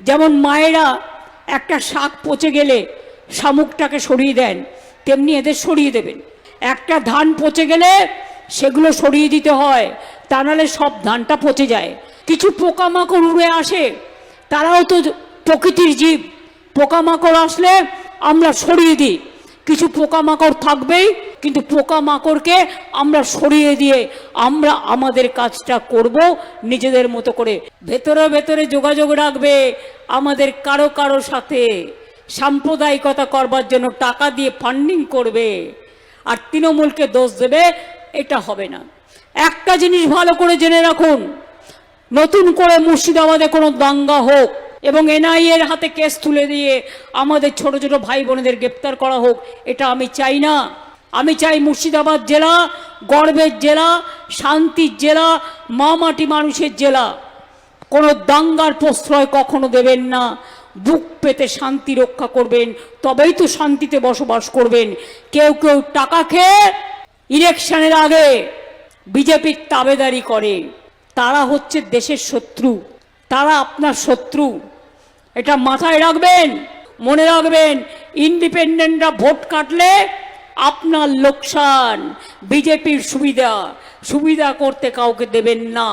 যেমন মায়েরা একটা শাক পচে গেলে শামুকটাকে সরিয়ে দেন, তেমনি এদের সরিয়ে দেবেন। একটা ধান পচে গেলে সেগুলো সরিয়ে দিতে হয়, তা নাহলে সব ধানটা পচে যায়। কিছু পোকামাকড় উড়ে আসে, তারাও তো প্রকৃতির জীব। পোকামাকড় আসলে আমরা সরিয়ে দিই। কিছু পোকামাকড় থাকবেই কিন্তু পোকামাকড়কে আমরা সরিয়ে দিয়ে আমরা আমাদের কাজটা করব নিজেদের মতো করে। ভেতরে ভেতরে যোগাযোগ রাখবে আমাদের কারও কারও সাথে। সাম্প্রদায়িকতা করবার জন্য টাকা দিয়ে ফান্ডিং করবে। আর তৃণমূলকে দোষ দেবে, এটা হবে না। একটা জিনিস ভালো করে জেনে রাখুন, নতুন করে মুর্শিদাবাদে কোনো দাঙ্গা হোক এবং এনআইএ এর হাতে কেস তুলে দিয়ে আমাদের ছোট ছোট ভাই বোনেদের গ্রেপ্তার করা হোক, এটা আমি চাই না। আমি চাই মুর্শিদাবাদ জেলা, গর্বের জেলা, শান্তির জেলা মা মাটি মানুষের জেলা। কোনো দাঙ্গার প্রশ্রয় কখনো দেবেন না। বুক পেতে শান্তি রক্ষা করবেন, তবেই তো শান্তিতে বসবাস করবেন। কেউ কেউ টাকা খেয়ে ইলেকশনের আগে বিজেপির তাবেদারি করে। তারা হচ্ছে দেশের শত্রু। তারা আপনার শত্রু। এটা মাথায় রাখবেন, মনে রাখবেন, ইন্ডিপেন্ডেন্টরা ভোট কাটলে আপনার লোকসান বিজেপির সুবিধা সুবিধা করতে কাউকে দেবেন না।